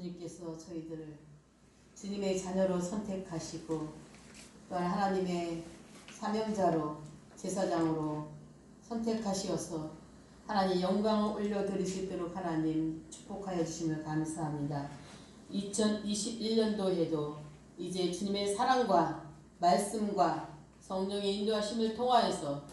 주님께서 저희들을 주님의 자녀로 선택하시고 또한 하나님의 사명자로 제사장으로 선택하시어서 하나님 영광을 올려드릴 수 있도록 하나님 축복하여 주심을 감사합니다. 2021년도에도 이제 주님의 사랑과 말씀과 성령의 인도하심을 통하여서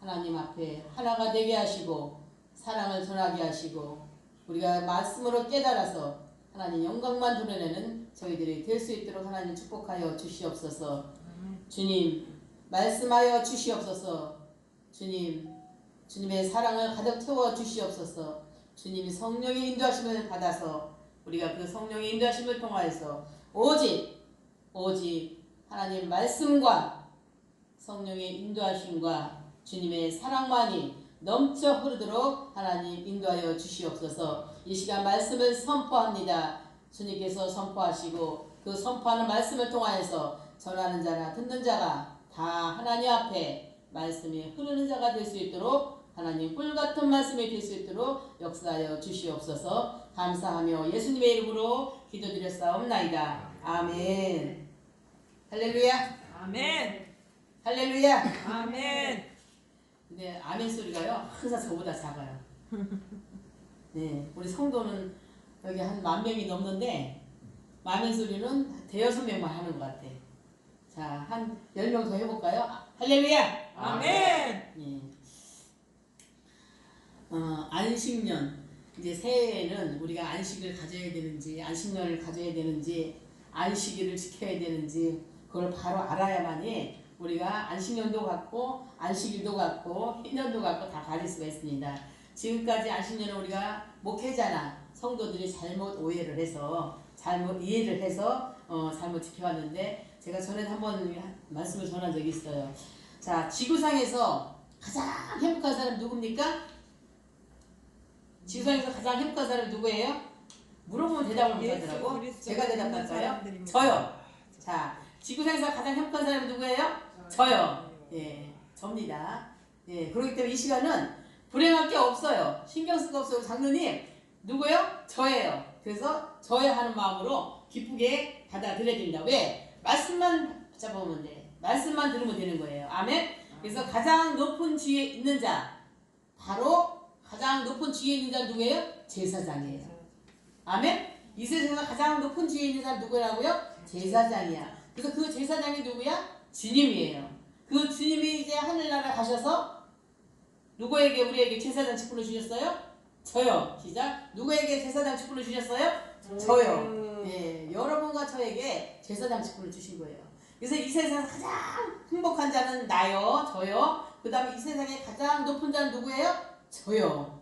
하나님 앞에 하나가 되게 하시고 사랑을 전하게 하시고 우리가 말씀으로 깨달아서 하나님 영광만 드러내는 저희들이 될 수 있도록 하나님 축복하여 주시옵소서. 주님 말씀하여 주시옵소서. 주님 주님의 사랑을 가득 채워 주시옵소서. 주님이 성령의 인도하심을 받아서 우리가 그 성령의 인도하심을 통하여서 오직 오직 하나님 말씀과 성령의 인도하심과 주님의 사랑만이 넘쳐 흐르도록 하나님 인도하여 주시옵소서. 이 시간 말씀을 선포합니다. 주님께서 선포하시고 그 선포하는 말씀을 통하여서 전하는 자나 듣는 자가 다 하나님 앞에 말씀이 흐르는 자가 될 수 있도록 하나님 꿀 같은 말씀이 될 수 있도록 역사하여 주시옵소서. 감사하며 예수님의 이름으로 기도드렸사옵나이다. 아멘. 할렐루야. 아멘. 할렐루야. 아멘. 근데 아멘 소리가요 항상 저보다 작아요. 네, 우리 성도는 여기 한 만 명이 넘는데 아멘 소리는 대여섯 명만 하는 것 같아. 자, 한 열 명 더 해볼까요? 아, 할렐루야. 아멘. 예. 어, 안식년 이제 새해에는 우리가 안식을 가져야 되는지 안식년을 가져야 되는지 안식일을 지켜야 되는지 그걸 바로 알아야만이 우리가 안식년도 갖고 안식일도 갖고 희년도 갖고 다 가질 수가 있습니다. 지금까지 안식년은 우리가 목회자나 성도들이 잘못 오해를 해서 잘못 이해를 해서 어, 잘못 지켜왔는데 제가 전에 한번 말씀을 전한 적이 있어요. 자 지구상에서 가장 행복한 사람 누굽니까? 지구상에서 가장 행복한 사람이 누구예요? 물어보면 대답을 못하더라고. 제가 대답할까요? 저요. 자, 지구상에서 가장 행복한 사람이 누구예요? 저요. 예, 접니다. 예, 그렇기 때문에 이 시간은 불행할 게 없어요. 신경 쓸 거 없어요. 장로님, 누구요? 저예요. 그래서 저예요 하는 마음으로 기쁘게 받아들여야 됩니다. 왜? 말씀만 잡아보면 돼. 말씀만 들으면 되는 거예요. 아멘? 그래서 가장 높은 지위에 있는 자, 바로 가장 높은 지위에 있는 자 누구예요? 제사장이에요. 아멘? 이 세상에서 가장 높은 지위에 있는 사람 누구라고요? 제사장이야. 그래서 그 제사장이 누구야? 주님이에요. 그 주님이 이제 하늘나라 가셔서 누구에게 우리에게 제사장 직분을 주셨어요? 저요. 시작. 누구에게 제사장 직분을 주셨어요? 저요. 예, 여러분과 저에게 제사장 직분을 주신 거예요. 그래서 이 세상에서 가장 행복한 자는 나요, 저요. 그 다음에 이 세상에 가장 높은 자는 누구예요? 저요.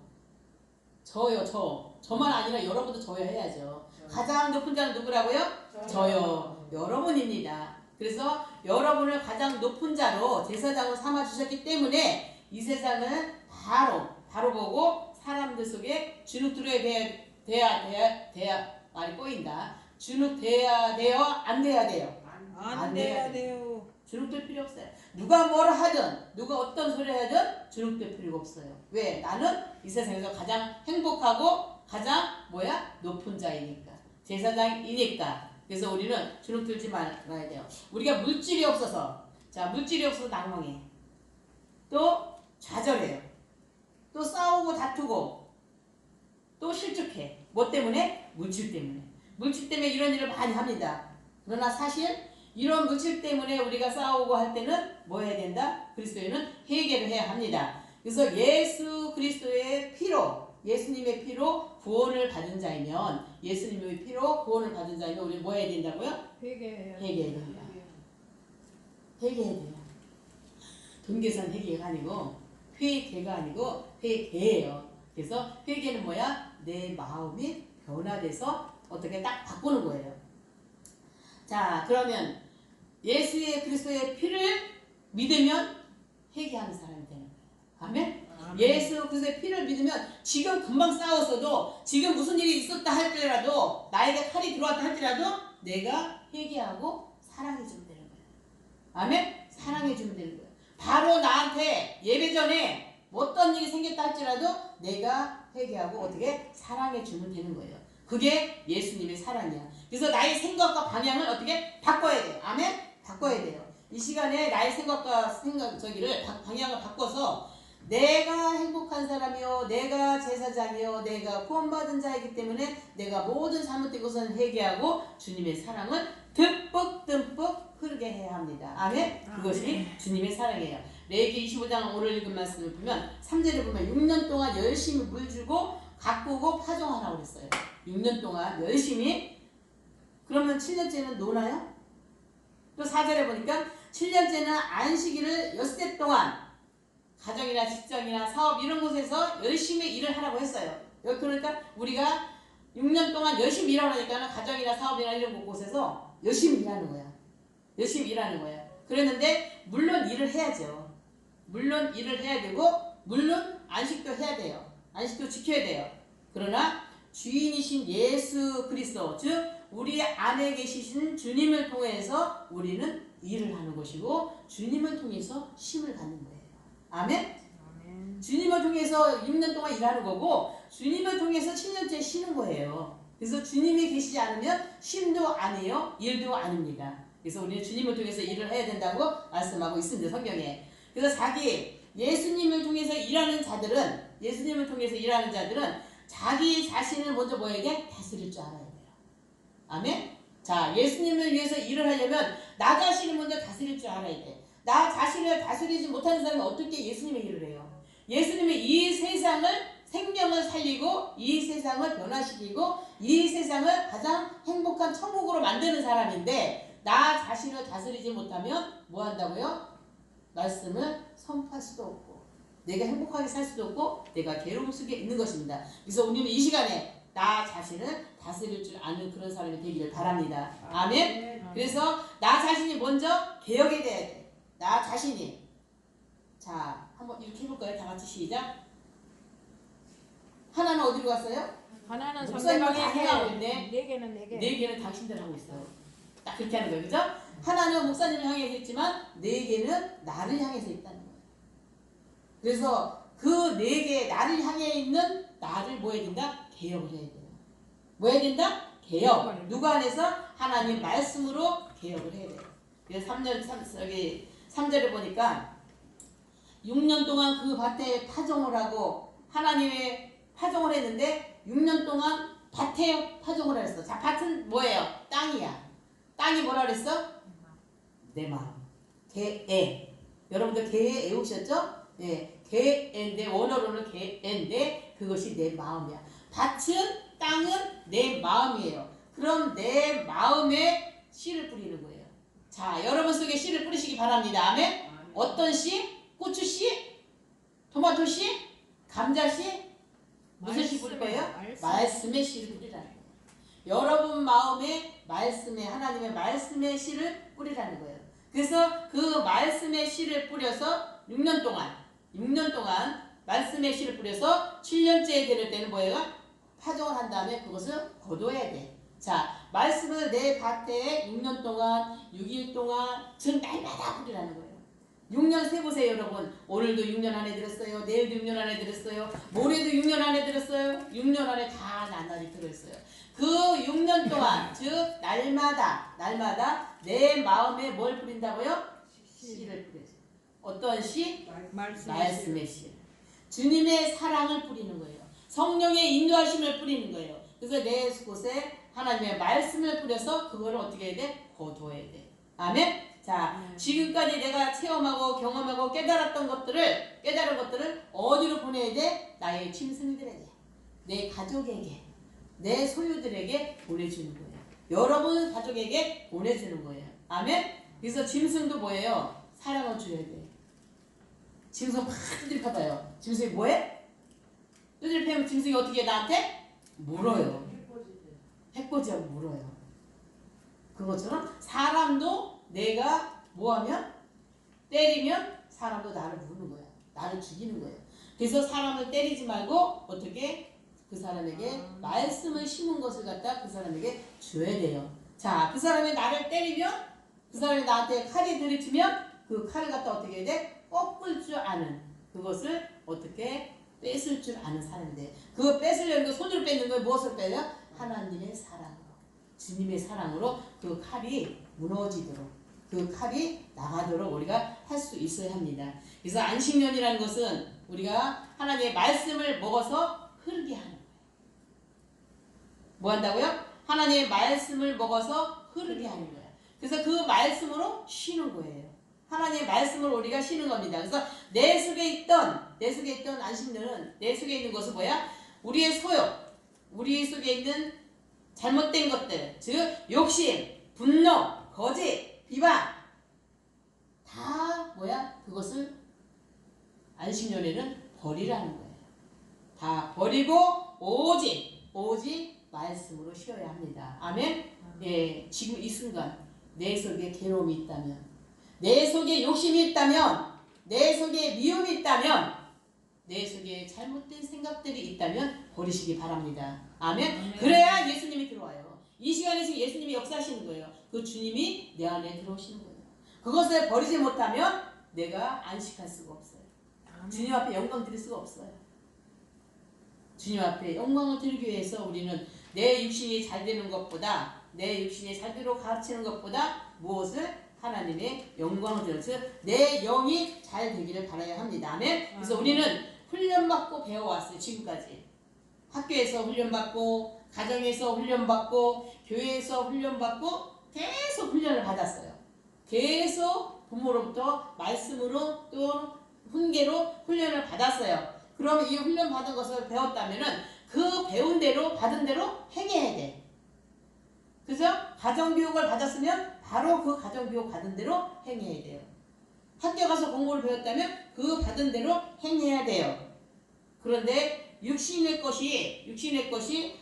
저요, 저. 저만 아니라 여러분도 저요 해야죠. 가장 높은 자는 누구라고요? 저요. 여러분입니다. 그래서 여러분을 가장 높은 자로 제사장으로 삼아 주셨기 때문에 이 세상은 바로 바로 보고 사람들 속에 주눅들어야 돼, 돼야 돼야 돼야 말이 꼬인다. 주눅 돼야 돼요? 안 돼야 돼요? 안안 돼야 돼야 돼요. 주눅들 필요 없어요. 누가 뭘 하든 누가 어떤 소리 하든 주눅들 필요가 없어요. 왜? 나는 이 세상에서 가장 행복하고 가장 뭐야? 높은 자이니까. 제사장이니까. 그래서 우리는 주눅 들지 말아야 돼요. 우리가 물질이 없어서 자 물질이 없어서 낭망해. 또 좌절해요. 또 싸우고 다투고 또 실족해. 뭐 때문에? 물질 때문에. 물질 때문에 이런 일을 많이 합니다. 그러나 사실 이런 물질 때문에 우리가 싸우고 할 때는 뭐 해야 된다? 그리스도인은 회개를 해야 합니다. 그래서 예수 그리스도의 피로 예수님의 피로 구원을 받은 자이면 예수님의 피로 구원을 받은 자이면 우리 뭐 해야 된다고요? 회개해야 회개해야. 회개해야 돼요. 돈 계산 회개가 아니고 회개가 아니고 회개예요. 그래서 회개는 뭐야? 내 마음이 변화돼서 어떻게 딱 바꾸는 거예요. 자, 그러면 예수의 그리스도의 피를 믿으면 회개하는 사람이 되는 거예요. 아멘? 예수 그리스도의 피를 믿으면 지금 금방 싸웠어도 지금 무슨 일이 있었다 할지라도 나에게 칼이 들어왔다 할지라도 내가 회개하고 사랑해 주면 되는 거예요. 아멘? 사랑해 주면 되는 거예요. 바로 나한테 예배 전에 어떤 일이 생겼다 할지라도 내가 회개하고 어떻게 사랑해 주면 되는 거예요. 그게 예수님의 사랑이야. 그래서 나의 생각과 방향을 어떻게 바꿔야 돼. 아멘? 바꿔야 돼요. 이 시간에 나의 생각과 생각 저기를 바- 방향을 바꿔서 내가 행복한 사람이요, 내가 제사장이요, 내가 구원받은 자이기 때문에 내가 모든 잘못된 것은 회개하고 주님의 사랑을 듬뿍듬뿍 흐르게 해야 합니다. 아멘? 그것이 주님의 사랑이에요. 레기 25장 오늘 읽은 말씀을 보면 3절에 보면 6년 동안 열심히 물 주고 가꾸고 파종하라고 그랬어요. 6년 동안 열심히 그러면 7년째는 노나요? 또 4절에 보니까 7년째는 안식일을 엿새 동안 가정이나 직장이나 사업 이런 곳에서 열심히 일을 하라고 했어요. 그러니까 우리가 6년 동안 열심히 일하고 하니까 가정이나 사업이나 이런 곳에서 열심히 일하는 거야. 열심히 일하는 거야. 그랬는데 물론 일을 해야죠. 물론 일을 해야 되고 물론 안식도 해야 돼요. 안식도 지켜야 돼요. 그러나 주인이신 예수 그리스도 즉 우리 안에 계시신 주님을 통해서 우리는 일을 하는 것이고 주님을 통해서 쉼을 갖는 거예요. 아멘. 아멘. 주님을 통해서 6년 동안 일하는 거고 주님을 통해서 7년째 쉬는 거예요. 그래서 주님이 계시지 않으면 쉼도 아니에요. 일도 아닙니다. 그래서 우리는 주님을 통해서 일을 해야 된다고 말씀하고 있습니다. 성경에. 그래서 자기 예수님을 통해서 일하는 자들은 예수님을 통해서 일하는 자들은 자기 자신을 먼저 뭐에게 다스릴 줄 알아야 돼요. 아멘. 자, 예수님을 위해서 일을 하려면 나 자신을 먼저 다스릴 줄 알아야 돼. 나 자신을 다스리지 못하는 사람이 어떻게 예수님의 일을 해요? 예수님이 이 세상을 생명을 살리고 이 세상을 변화시키고 이 세상을 가장 행복한 천국으로 만드는 사람인데 나 자신을 다스리지 못하면 뭐 한다고요? 말씀을 선포할 수도 없고 내가 행복하게 살 수도 없고 내가 괴로움 속에 있는 것입니다. 그래서 우리는 이 시간에 나 자신을 다스릴 줄 아는 그런 사람이 되기를 바랍니다. 아멘. 그래서 나 자신이 먼저 개혁이 돼야 돼. 나 자신이. 자, 한번 이렇게 해볼까요? 다 같이 시작. 하나는 어디로 갔어요? 하나는 상대방에게 행하고 있네. 네 개는 네 개. 네 개는 당신들 하고 있어요. 딱 그렇게 하는 거예요. 그죠? 하나는 목사님을 향해서 있지만 네 개는 나를 향해서 있다는 거예요. 그래서 그 네 개, 나를 향해 있는 나를 뭐 해야 된다? 개혁을 해야 돼요. 뭐 해야 된다? 개혁. 누구 안에서? 하나님 말씀으로 개혁을 해야 돼요. 그래서 3년, 3, 여기 3절에 보니까 6년 동안 그 밭에 파종을 하고 하나님의 파종을 했는데 6년 동안 밭에 파종을 했어. 자, 밭은 뭐예요? 땅이야. 땅이 뭐라 그랬어? 내 마음. 개애. 여러분들 개애 애우셨죠? 예. 개애인데 원어로는 개애인데 그것이 내 마음이야. 밭은 땅은 내 마음이에요. 그럼 내 마음에 씨를 뿌리는 거예요. 자, 여러분 속에 씨를 뿌리시기 바랍니다. 아멘. 어떤 씨? 고추 씨? 토마토 씨? 감자 씨? 무슨 씨 뿌릴 거예요? 말씀. 말씀의 씨를 뿌리라는 거예요. 여러분 마음에 말씀의 하나님의 말씀의 씨를 뿌리라는 거예요. 그래서 그 말씀의 씨를 뿌려서 6년 동안 6년 동안 말씀의 씨를 뿌려서 7년째 되는 때는 뭐예요? 파종을 한 다음에 그것을 거둬야 돼. 자, 말씀을 내 밭에 6년 동안 6일 동안 즉 날마다 뿌리라는 거예요. 6년 세보세요 여러분. 오늘도 6년 안에 들었어요. 내일도 6년 안에 들었어요. 모레도 6년 안에 들었어요. 6년 안에 다 나날이 들었어요. 그 6년 동안 즉 날마다 날마다 내 마음에 뭘 뿌린다고요? 씨를 뿌려요 어떤 씨? 말씀. 말씀의 씨 주님의 사랑을 뿌리는 거예요. 성령의 인도하심을 뿌리는 거예요. 그래서 내 곳에 하나님의 말씀을 뿌려서 그거를 어떻게 해야 돼? 거둬야 돼 아멘? 자, 지금까지 내가 체험하고 경험하고 깨달았던 것들을 깨달은 것들을 어디로 보내야 돼? 나의 짐승들에게, 내 가족에게, 내 소유들에게 보내주는 거예요. 여러분 가족에게 보내주는 거예요. 아멘. 그래서 짐승도 뭐예요? 사랑을 줘야 돼. 짐승 막 두드려 패봐요. 짐승이 뭐해? 두드려 패면 짐승이 어떻게 해, 나한테 물어요. 해코지하고 물어요. 그것처럼 사람도 내가 뭐하면 때리면 사람도 나를 무는 거야. 나를 죽이는 거예요. 그래서 사람을 때리지 말고 어떻게 그 사람에게 아. 말씀을 심은 것을 갖다 그 사람에게 줘야 돼요. 자, 그 사람이 나를 때리면 그 사람이 나한테 칼이 들이치면 그 칼을 갖다 어떻게 해야 돼? 꺾을 줄 아는 그것을 어떻게 뺏을 줄 아는 사람인데 그거 뺏으려는 거 손으로 뺏는 거예요? 무엇을 빼요? 하나님의 사랑으로 주님의 사랑으로 그 칼이 무너지도록 그 칼이 나가도록 우리가 할 수 있어야 합니다. 그래서 안식년이라는 것은 우리가 하나님의 말씀을 먹어서 흐르게 하는 거예요. 뭐 한다고요? 하나님의 말씀을 먹어서 흐르게 하는 거예요. 그래서 그 말씀으로 쉬는 거예요. 하나님의 말씀으로 우리가 쉬는 겁니다. 그래서 내 속에 있던 내 속에 있던 안식년은 내 속에 있는 것은 뭐야? 우리의 소욕, 우리 속에 있는 잘못된 것들, 즉 욕심, 분노, 거짓, 비방 다 뭐야? 그것을 안식년에는 버리라는 거예요. 다 버리고 오직 오직 말씀으로 쉬어야 합니다. 아멘. 예, 지금 이 순간 내 속에 괴로움이 있다면, 내 속에 욕심이 있다면, 내 속에 미움이 있다면, 내 속에 잘못된 생각들이 있다면 버리시기 바랍니다. 아멘. 그래야 예수님이 들어와요. 이 시간에 지금 예수님이 역사하시는 거예요. 그 주님이 내 안에 들어오시는 거예요. 그것을 버리지 못하면 내가 안식할 수가 없어요. 주님 앞에 영광 드릴 수가 없어요. 주님 앞에 영광을 드리기 위해서 우리는 내 육신이 잘 되는 것보다 내 육신이 잘 되도록 가르치는 것보다 무엇을 하나님의 영광을 드려서 내 영이 잘 되기를 바라야 합니다. 아멘. 그래서 우리는 훈련받고 배워왔어요. 지금까지 학교에서 훈련받고 가정에서 훈련받고 교회에서 훈련받고 계속 훈련을 받았어요. 계속 부모로부터 말씀으로 또 훈계로 훈련을 받았어요. 그럼 이 훈련 받은 것을 배웠다면은 그 배운 대로 받은 대로 행해야 돼. 그죠? 가정교육을 받았으면 바로 그 가정교육 받은 대로 행해야 돼요. 학교 가서 공부를 배웠다면 그 받은 대로 행해야 돼요. 그런데 육신의 것이 육신의 것이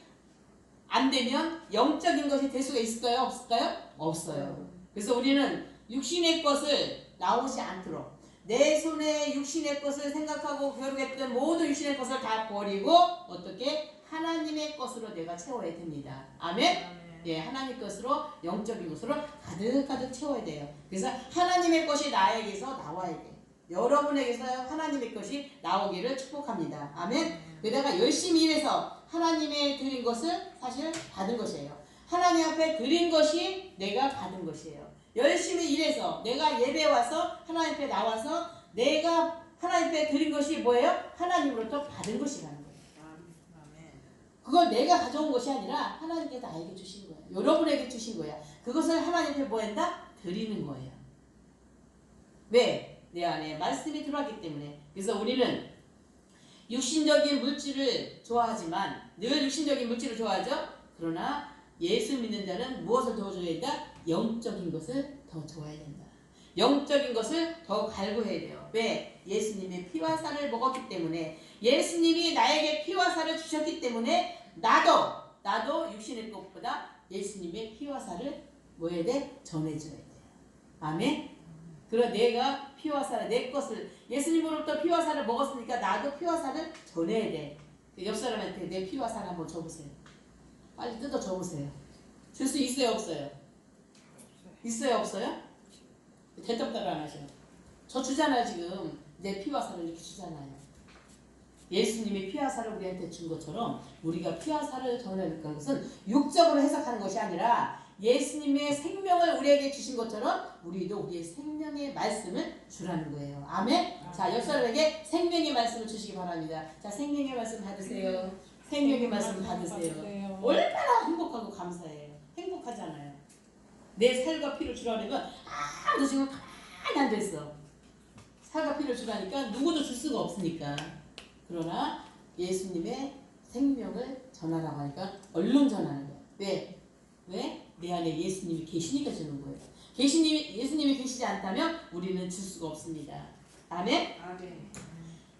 안 되면 영적인 것이 될 수가 있을까요? 없을까요? 없어요. 그래서 우리는 육신의 것을 나오지 않도록 내 손에 육신의 것을 생각하고 겨루겠던 모든 육신의 것을 다 버리고 어떻게 하나님의 것으로 내가 채워야 됩니다. 아멘. 예, 하나님 것으로 영적인 것으로 가득 가득 채워야 돼요. 그래서 하나님의 것이 나에게서 나와야 돼. 여러분에게서 하나님의 것이 나오기를 축복합니다. 아멘. 게다가 열심히 일해서 하나님의 드린 것을 사실 받은 것이에요. 하나님 앞에 드린 것이 내가 받은 것이에요. 열심히 일해서 내가 예배 와서 하나님 앞에 나와서 내가 하나님 앞에 드린 것이 뭐예요? 하나님으로부터 받은 것이라는 거예요. 그걸 내가 가져온 것이 아니라 하나님께서 나에게 주신 거예요. 여러분에게 주신 거야. 그것을 하나님께 뭐 한다? 드리는 거예요. 왜? 내 안에 말씀이 들어왔기 때문에. 그래서 우리는 육신적인 물질을 좋아하지만 늘 육신적인 물질을 좋아하죠. 그러나 예수 믿는 자는 무엇을 더 줘야 된다? 영적인 것을 더 좋아해야 된다. 영적인 것을 더 갈구해야 돼요. 왜? 예수님의 피와 살을 먹었기 때문에 예수님이 나에게 피와 살을 주셨기 때문에 나도 나도 육신의 것보다 예수님의 피와 살을 뭐 해야 돼? 전해줘야 돼요. 아멘. 그러 내가 피와 살을 내 것을 예수님으로부터 피와 살을 먹었으니까 나도 피와 살을 전해야 돼. 그옆 사람한테 내 피와 살 한번 줘보세요. 빨리 뜯어 줘보세요. 줄 수 있어요 없어요? 있어요 없어요? 대답답을 안 하셔. 저 주잖아요 지금 내 피와 살을 이렇게 주잖아요. 예수님이 피와 살을 우리한테 준 것처럼 우리가 피와 살을 전하는 것은 육적으로 해석하는 것이 아니라 예수님의 생명을 우리에게 주신 것처럼 우리도 우리의 생명의 말씀을 주라는 거예요. 아멘. 자, 옆 사람에게 생명의 말씀을 주시기 바랍니다. 자, 생명의 말씀 받으세요. 생명의 말씀 받으세요. 얼마나 행복하고 감사해요. 행복하잖아요. 내 살과 피를 주라면 아무도 지금 가만히 앉아 있어. 살과 피를 주라니까 누구도 줄 수가 없으니까. 그러나 예수님의 생명을 전하라고 하니까 얼른 전하는 거야. 왜? 왜? 내 안에 예수님이 계시니까 주는 거예요. 계시님이 예수님이 계시지 않다면 우리는 줄 수가 없습니다. 아멘.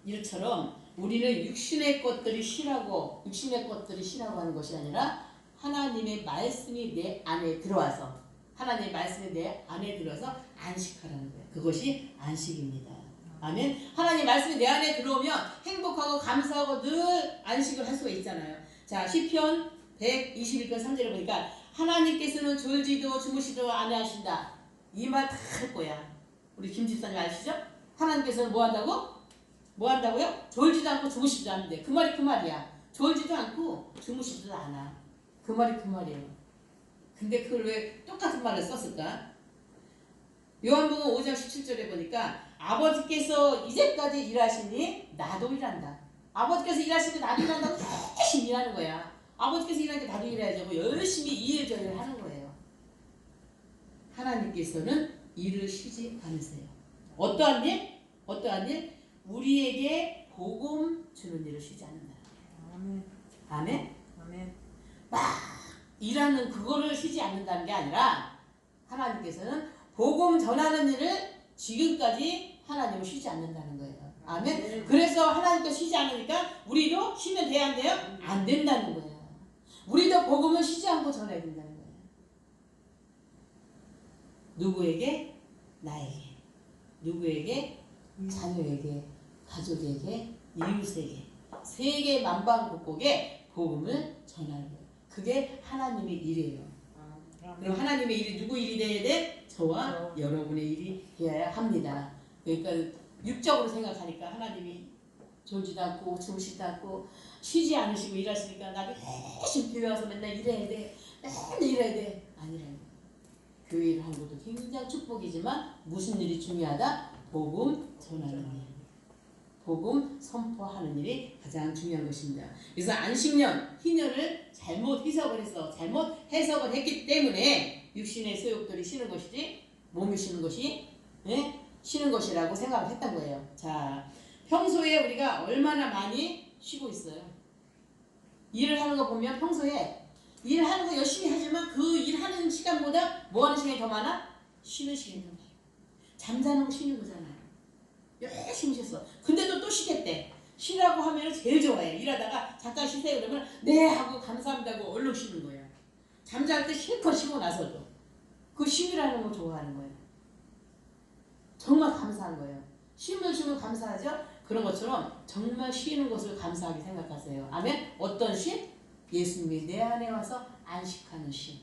이처럼 우리는 육신의 것들이 쉬라고 육신의 것들이 쉬라고 하는 것이 아니라 하나님의 말씀이 내 안에 들어와서 하나님의 말씀이 내 안에 들어서 안식하라는 거예요. 그것이 안식입니다. 아멘. 하나님 말씀이 내 안에 들어오면 행복하고 감사하고 늘 안식을 할 수가 있잖아요. 자, 시편 121편 3절에 보니까 하나님께서는 졸지도 주무시도 아니하신다. 이 말 다 할 거야. 우리 김 집사님 아시죠? 하나님께서는 뭐 한다고? 뭐 한다고요? 졸지도 않고 주무시지도 않는데 그 말이 그 말이야. 졸지도 않고 주무시지도 않아. 그 말이 그 말이에요. 근데 그걸 왜 똑같은 말을 썼을까? 요한복음 5장 17절에 보니까 아버지께서 이제까지 일하시니 나도 일한다. 아버지께서 일하시니 나도 일한다고 열심히 일하는 거야. 아버지께서 일하니까 나도 일해야죠. 뭐 열심히 저일 하는 거예요. 하나님께서는 일을 쉬지 않으세요. 어떠한 일? 어떠한 일? 우리에게 복음 주는 일을 쉬지 않는다. 아멘. 아멘? 아멘. 일하는 그거를 쉬지 않는다는 게 아니라 하나님께서는 복음 전하는 일을 지금까지 하나님은 쉬지 않는다는 거예요. 아멘. 그래서 하나님께서 쉬지 않으니까 우리도 쉬면 돼야 안 돼요? 안 된다는 거예요. 우리도 복음을 쉬지 않고 전해야 된다는 거예요. 누구에게? 나에게. 누구에게? 자녀에게, 가족에게, 이웃에게. 세계 만방국곡에 복음을 전하는 거예요. 그게 하나님의 일이에요. 그럼 하나님의 일이 누구 일이 돼야 돼? 저와 여러분의 일이 되어야 합니다. 그러니까 육적으로 생각하니까 하나님이 졸지도 않고 주무시지도 않고 쉬지 않으시고 일하시니까 나도 열심히 교회 와서 맨날 일해야 돼. 맨날 일해야 돼. 아니라요. 교회 일을 하는 것도 굉장히 축복이지만 무슨 일이 중요하다? 복음 전하는 일. 복음 선포하는 일이 가장 중요한 것입니다. 그래서 안식년, 희년을 잘못 해석을 해서 잘못 해석을 했기 때문에 육신의 소욕들이 쉬는 것이지 몸이 쉬는 것이 예? 쉬는 것이라고 생각을 했던 거예요. 자, 평소에 우리가 얼마나 많이 쉬고 있어요. 일을 하는 거 보면 평소에 일하는 거 열심히 하지만 그 일하는 시간보다 뭐 하는 시간이 더 많아? 쉬는 시간이 더 많아요. 잠자는 거 쉬는 거잖아요. 열심히 쉬었어. 근데도 또 쉬겠대. 쉬라고 하면 제일 좋아해. 일하다가 잠깐 쉬세요 그러면 네 하고 감사합니다 하고 얼른 쉬는 거야. 잠잘 때 실컷 쉬고 나서도 그 쉼이라는 거 좋아하는 거예요. 정말 감사한 거예요. 쉼을 주면 감사하죠? 그런 것처럼 정말 쉬는 것을 감사하게 생각하세요. 아멘? 어떤 쉼? 예수님이 내 안에 와서 안식하는 쉼.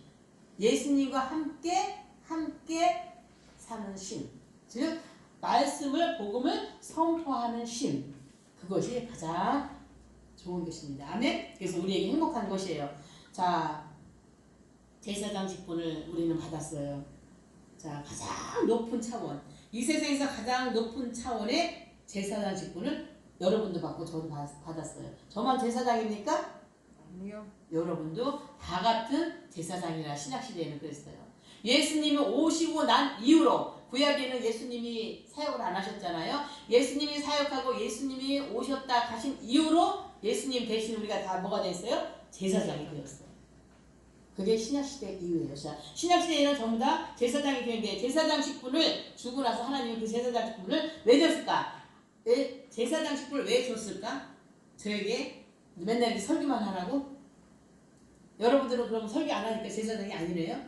예수님과 함께 함께 사는 쉼. 즉 말씀을 복음을 선포하는 쉼. 그것이 가장 좋은 것입니다. 아멘. 그래서 우리에게 행복한 것이에요. 자, 제사장 직분을 우리는 받았어요. 자, 가장 높은 차원. 이 세상에서 가장 높은 차원의 제사장 직분을 여러분도 받고 저도 받- 받았어요. 저만 제사장입니까? 아니요. 여러분도 다 같은 제사장이라 신약시대에는 그랬어요. 예수님이 오시고 난 이후로 구약에는 예수님이 사역을 안 하셨잖아요. 예수님이 사역하고 예수님이 오셨다 가신 이후로 예수님 대신 우리가 다 뭐가 됐어요? 제사장이 되었어요. 그게 신약시대 이후예요. 자, 신약시대에는 전부 다 제사장이 되는데 제사장 식분을 주고 나서 하나님은 그 제사장 식분을 왜 줬을까? 왜 제사장 식분을 왜 줬을까? 저에게 맨날 이렇게 설교만 하라고? 여러분들은 그럼 설교 안 하니까 제사장이 아니래요?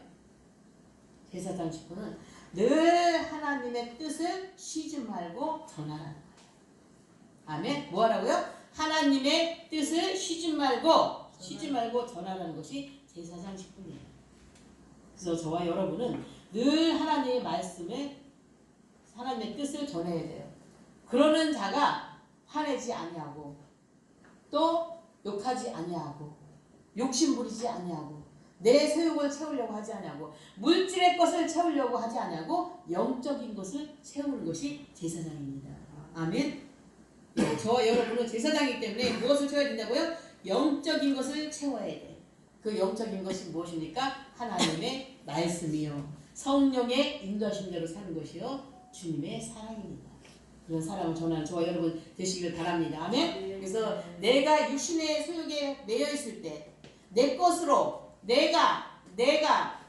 제사장 식구는 늘 하나님의 뜻을 쉬지 말고 전하라는 거예요. 아멘. 뭐 하라고요? 하나님의 뜻을 쉬지 말고 쉬지 말고 전하라는 것이 제사장 식구이에요. 그래서 저와 여러분은 늘 하나님의 말씀에 하나님의 뜻을 전해야 돼요. 그러는 자가 화내지 아니하고 또 욕하지 아니하고 욕심 부리지 아니하고 내 소욕을 채우려고 하지 아니하고 물질의 것을 채우려고 하지 아니하고 영적인 것을 채우는 것이 제사장입니다. 아멘. 예, 저와 여러분은 제사장이기 때문에 무엇을 채워야 된다고요? 영적인 것을 채워야 돼. 그 영적인 것이 무엇입니까? 하나님의 말씀이요. 성령의 인도하심대로 사는 것이요. 주님의 사랑입니다. 그런 사랑을 전하는 저와 여러분 되시기를 바랍니다. 아멘. 그래서 내가 육신의 소욕에 매여 있을 때 내 것으로 내가 내가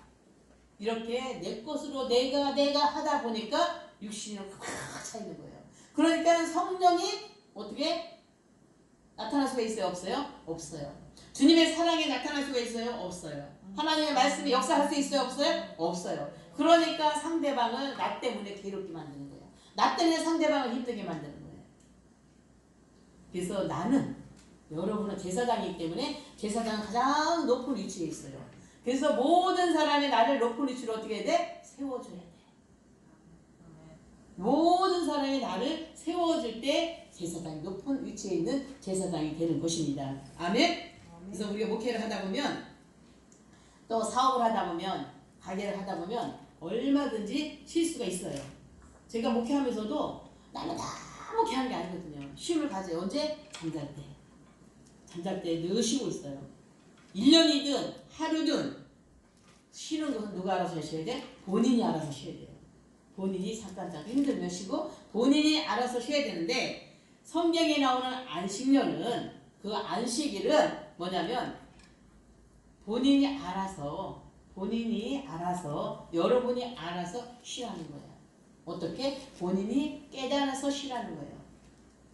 이렇게 내 것으로 내가 내가 하다 보니까 육신이 꽉차 있는 거예요. 그러니까 성령이 어떻게 나타날 수가 있어요? 없어요? 없어요. 주님의 사랑이 나타날 수가 있어요? 없어요. 하나님의 말씀이 역사할 수 있어요? 없어요? 없어요. 그러니까 상대방을 나 때문에 괴롭게 만드는 거예요. 나 때문에 상대방을 힘들게 만드는 거예요. 그래서 나는 여러분은 제사장이기 때문에 제사장은 가장 높은 위치에 있어요. 그래서 모든 사람이 나를 높은 위치로 어떻게 해야 돼? 세워줘야 돼. 모든 사람이 나를 세워줄 때 제사장이 높은 위치에 있는 제사장이 되는 것입니다. 아멘? 그래서 우리가 목회를 하다 보면 또 사업을 하다 보면 가게를 하다 보면 얼마든지 실수가 있어요. 제가 목회하면서도 나는 너무 개한 게 아니거든요. 쉼을 가져요. 언제? 잠잘 때. 잠잘 때 늘 쉬고 있어요. 1년이든 하루든 쉬는 것은 누가 알아서 쉬어야 돼? 본인이 알아서 쉬어야 돼요. 본인이 잠깐 잠깐 힘들면 쉬고 본인이 알아서 쉬어야 되는데 성경에 나오는 안식년은 그 안식일은 뭐냐면 본인이 알아서 본인이 알아서 여러분이 알아서 쉬라는 거예요. 어떻게? 본인이 깨달아서 쉬라는 거예요.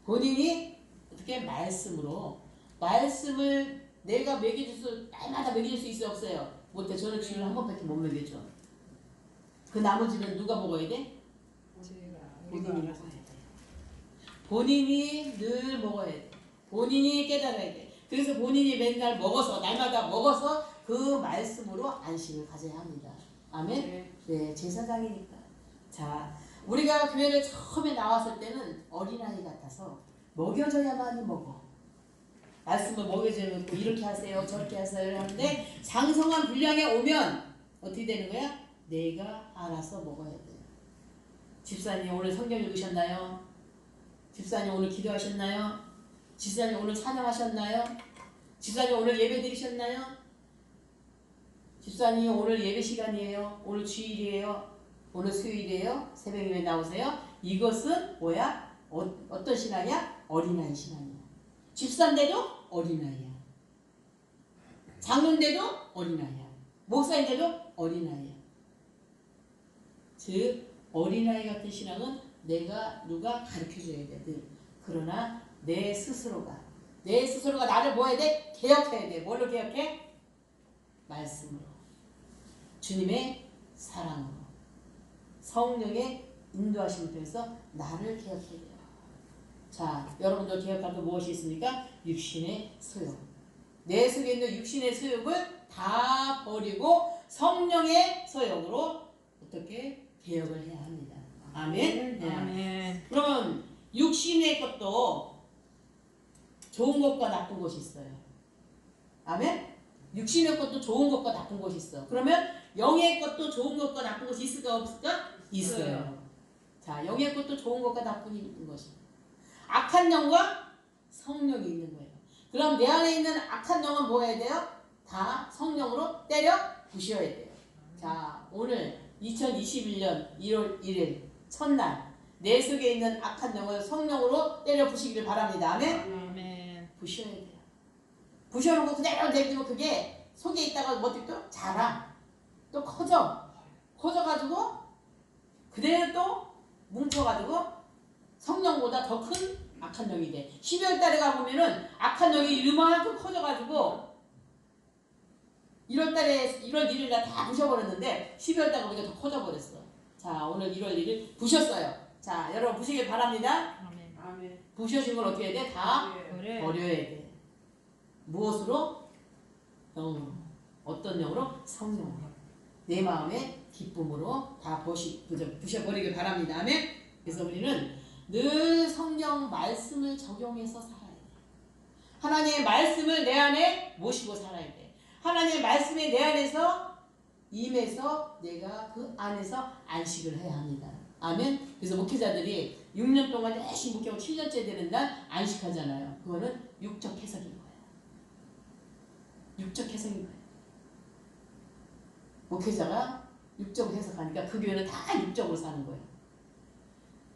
본인이 어떻게 말씀으로 말씀을 내가 먹여줄 수 날마다 먹여줄 수 있어 없어요. 못해 저는 주일 한 번밖에 못 먹여줘. 그 나머지는 누가 먹어야 돼? 본인이 먹어야 돼. 본인이 늘 먹어야 돼. 본인이 깨달아야 돼. 그래서 본인이 맨날 먹어서 날마다 먹어서 그 말씀으로 안식을 가져야 합니다. 아멘. 네, 제사장이니까. 자, 우리가 교회를 처음에 나왔을 때는 어린아이 같아서 먹여줘야만 먹어. 말씀을 먹여줘야 먹고 이렇게 하세요, 저렇게 하세요 하는데 장성한 분량에 오면 어떻게 되는 거야? 내가 알아서 먹어야 돼요. 집사님 오늘 성경 읽으셨나요? 집사님 오늘 기도하셨나요? 집사님 오늘 찬양하셨나요? 집사님 오늘 예배 드리셨나요? 집사님 오늘 예배 시간이에요. 오늘 주일이에요. 오늘 수요일이에요. 새벽에 나오세요. 이것은 뭐야? 어, 어떤 신앙이야? 어린아이 신앙이야. 집사인데도 어린아이야. 장로인데도 어린아이야. 목사인데도 어린아이야. 즉 어린아이 같은 신앙은 내가 누가 가르쳐줘야 돼. 늘. 그러나 내 스스로가 내 스스로가 나를 뭐 해야 돼? 개혁해야 돼. 뭘로 개혁해? 말씀으로. 주님의 사랑으로. 성령의 인도하심을 통해서 나를 개혁해야 돼요. 자, 여러분들 개혁할 게 무엇이 있습니까? 육신의 소욕. 내 속에 있는 육신의 소욕을 다 버리고 성령의 소욕으로 어떻게 개혁을 해야 합니다. 아멘. 네. 아멘. 그러면 육신의 것도 좋은 것과 나쁜 것이 있어요. 아멘? 육신의 것도 좋은 것과 나쁜 것이 있어. 그러면 영의 것도 좋은 것과 나쁜 것이 있을까 없을까? 있어요. 있어요. 자, 영의 것도 좋은 것과 나쁜 게 있는 것이. 악한 영과 성령이 있는 거예요. 그럼 내 안에 있는 악한 영은 뭐 해야 돼요? 다 성령으로 때려 부셔야 돼요. 자, 오늘 2021년 1월 1일 첫날 내 속에 있는 악한 영을 성령으로 때려 부시기를 바랍니다. 아멘. 아멘. 부셔야 돼요. 부셔놓고 그대로 내두면 그게 속에 있다가 뭐 어떻게 또 자라. 또 커져. 커져가지고 그대로 또 뭉쳐가지고 성령보다 더 큰 악한 영이 돼. 12월 달에 가보면은 악한 영이 이만큼 커져가지고 1월 달에 1월 1일 날 다 부셔버렸는데 12월 달에 보니까 더 커져버렸어. 자 오늘 1월 1일 부셨어요. 자 여러분 부시길 바랍니다. 아멘. 아멘. 부셔진 걸 어떻게 해야 돼? 다 예. 그래. 버려야 돼. 무엇으로? 영. 어떤 영으로? 성령으로. 내 마음의 기쁨으로 부셔, 부셔버리길 바랍니다. 아멘? 그래서 우리는 늘 성경 말씀을 적용해서 살아야 돼. 하나님의 말씀을 내 안에 모시고 살아야 돼. 하나님의 말씀이 내 안에서 임해서 내가 그 안에서 안식을 해야 합니다. 아멘? 그래서 목회자들이 6년 동안 열심히 목회하고 7년째 되는 날 안식하잖아요. 그거는 육적 해석인 거예요. 육적 해석인 거예요. 목회자가 육적으로 해석하니까 그 교회는 다 육적으로 사는 거예요.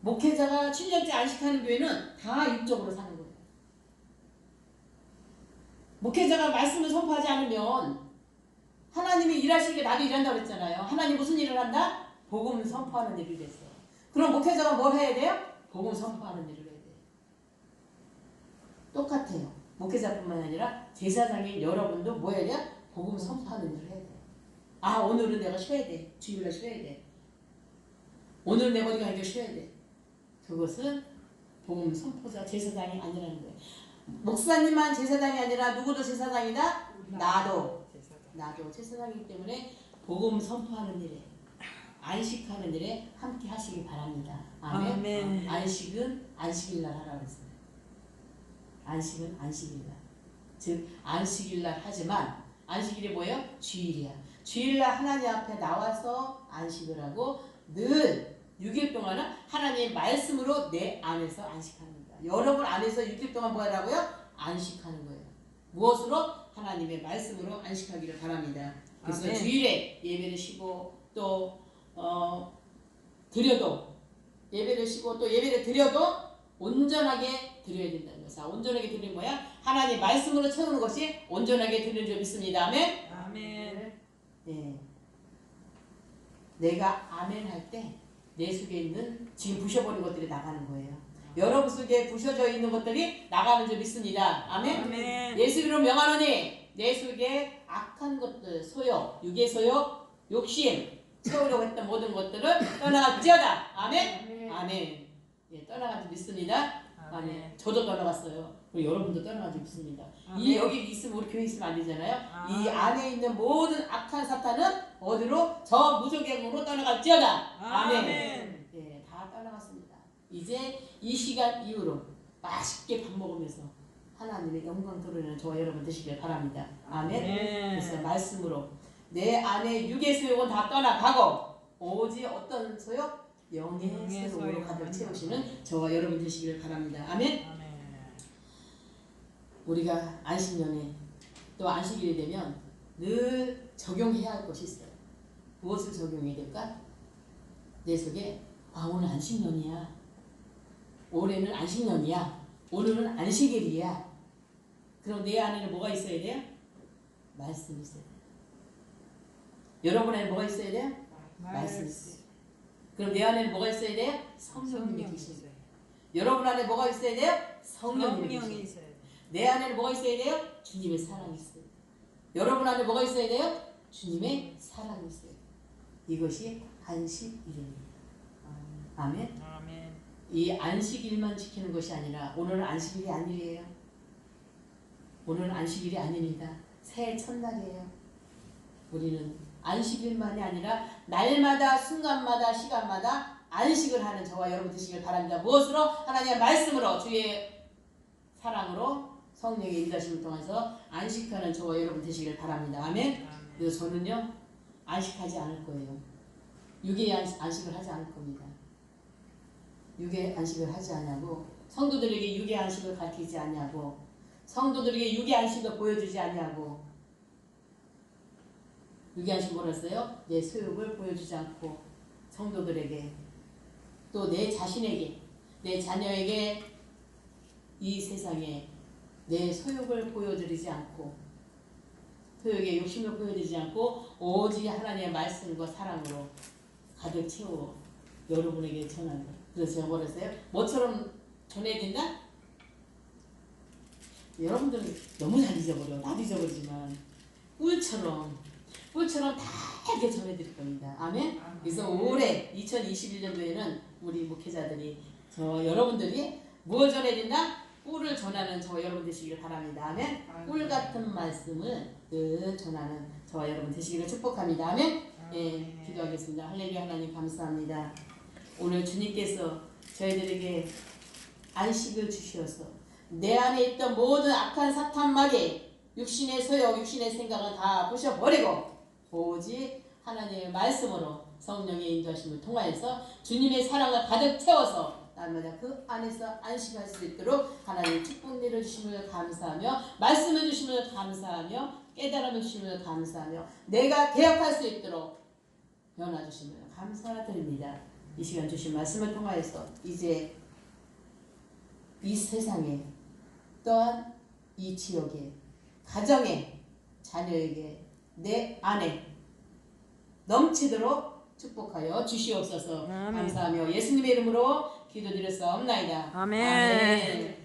목회자가 7년째 안식하는 교회는 다 육적으로 사는 거예요. 목회자가 말씀을 선포하지 않으면 하나님이 일하시게 나도 일한다고 그랬잖아요. 하나님 무슨 일을 한다? 복음 선포하는 일을 했어. 그럼 목회자가 뭘 해야 돼요? 복음 선포하는 일을 해야 돼요. 똑같아요. 목회자뿐만 아니라 제사장인 여러분도 뭐 해야 돼요? 복음 선포하는 일을 해야 돼요. 아 오늘은 내가 쉬어야 돼. 주일날 쉬어야 돼. 오늘은 내가 어디 가니까 쉬어야 돼. 그것은 복음 선포자 제사장이 아니라는 거예요. 목사님만 제사장이 아니라 누구도 제사장이다? 나도. 나도 제사장이기 때문에 복음 선포하는 일에 안식하는 일에 함께 하시기 바랍니다. 아멘. 아멘. 안식은 안식일날 하라고 했어요. 안식은 안식일날. 즉 안식일날 하지만 안식일이 뭐예요? 주일이야. 주일날 하나님 앞에 나와서 안식을 하고 늘 6일 동안은 하나님의 말씀으로 내 안에서 안식합니다. 여러분 안에서 6일 동안 뭐 하라고요? 안식하는 거예요. 무엇으로? 하나님의 말씀으로 안식하기를 바랍니다. 그래서 아멘. 주일에 예배를 쉬고 또 어, 드려도 예배를 쉬고 또 예배를 드려도 온전하게 드려야 된다는 거죠. 온전하게 드리는 거야. 하나님 말씀으로 채우는 것이 온전하게 드리는 줄 믿습니다. 아멘. 예. 내가 아멘 할 때 내 속에 있는 지금 부셔버린 것들이 나가는 거예요. 여러분 속에 부셔져 있는 것들이 나가는 줄 믿습니다. 아멘. 아멘. 예수 이름으로 명하노니 내 속에 악한 것들, 소욕, 육의 소욕, 욕심 채우려고 했던 모든 것들을 떠나갈지어다. 아멘. 아멘. 예, 떠나간 줄 믿습니다. 아멘. 저도 떠나갔어요. 그리고 여러분도 떠나간 줄 믿습니다. 이 여기 있으면 우리 교회 있으면 안 되잖아요. 이 안에 있는 모든 악한 사탄은 어디로 저 무적행으로 떠나갈지어다. 아멘. 아멘. 예, 다 떠나갔습니다. 이제 이 시간 이후로 맛있게 밥 먹으면서 하나님의 영광 드러내는 저와 여러분 되시길 바랍니다. 아멘. 그래서 말씀으로 내 안에 육의 소욕은 다 떠나가고 오직 어떤 소욕? 영의 영의 소욕으로 소욕. 가득 채우시는 저와 여러분 되시기를 바랍니다. 아멘. 우리가 안식년에 또 안식일이 되면 늘 적용해야 할 것이 있어요. 무엇을 적용해야 될까? 내 속에 아 오늘 안식년이야. 올해는 안식년이야. 오늘은 안식일이야. 그럼 내 안에는 뭐가 있어야 돼요? 말씀이 있어야 돼요. 여러분 안에 뭐가 있어야 돼요? 말씀이 있어요. 그럼 내 안에는 뭐가 있어야 돼요? 성령이 계셔야 돼요. 여러분 안에 뭐가 있어야 돼요? 성령이. 있어요. 내 안에는 뭐가 있어야 돼요? 주님의 사랑이 있어요. 여러분 안에 뭐가 있어야 돼요? 주님의 사랑이 있어요. 이것이 안식일입니다. 아멘. 아멘. 이 안식일만 지키는 것이 아니라 오늘은 안식일이 아니에요. 오늘은 안식일이 아닙니다. 새해 첫날이에요. 우리는 안식일만이 아니라 날마다 순간마다 시간마다 안식을 하는 저와 여러분 되시길 바랍니다. 무엇으로? 하나님의 말씀으로 주의 사랑으로 성령의 인도하심을 통해서 안식하는 저와 여러분 되시길 바랍니다. 아멘. 그래서 저는요 안식하지 않을 거예요. 육의 안식, 안식을 하지 않을 겁니다. 육의 안식을 하지 않냐고 성도들에게 육의 안식을 가르치지 않냐고 성도들에게 육의 안식을 보여주지 않냐고 육의 안식 뭐랬어요? 내 소욕을 보여주지 않고 성도들에게 또 내 자신에게 내 자녀에게 이 세상에 내 소욕을 보여드리지 않고 소욕의 욕심을 보여드리지 않고 오직 하나님의 말씀과 사랑으로 가득 채워 여러분에게 전한다. 그래서 제가 뭐랬어요? 뭐처럼 전해야 된다? 여러분들은 너무 잘 잊어버려. 나도 잊어버리지만 꿀처럼 꿀처럼 다 이렇게 전해드릴 겁니다. 아멘. 그래서 올해 2021년도에는 우리 목회자들이 저 여러분들이 뭘 전해야 된다? 꿀을 전하는 저 여러분 되시기를 바랍니다. 아멘. 꿀 같은 말씀을 늘 전하는 저와 여러분 되시기를 축복합니다. 아멘. 예, 기도하겠습니다. 할렐루야 하나님 감사합니다. 오늘 주님께서 저희들에게 안식을 주시어서 내 안에 있던 모든 악한 사탄 마귀 육신의 소욕, 육신의 생각은 다 부셔버리고 오직 하나님의 말씀으로 성령의 인도하심을 통하여서 주님의 사랑을 가득 채워서 날마다 그 안에서 안식할 수 있도록 하나님 축복 내려주심을 감사하며 말씀해 주심을 감사하며 깨달음을 주심을 감사하며 내가 개혁할 수 있도록 변화 주심을 감사드립니다. 이 시간 주신 말씀을 통하여서 이제 이 세상에 또한 이 지역에 가정에 자녀에게 내 안에 넘치도록 축복하여 주시옵소서 아멘. 감사하며 예수님의 이름으로 기도드렸사옵나이다. 아멘. 아멘.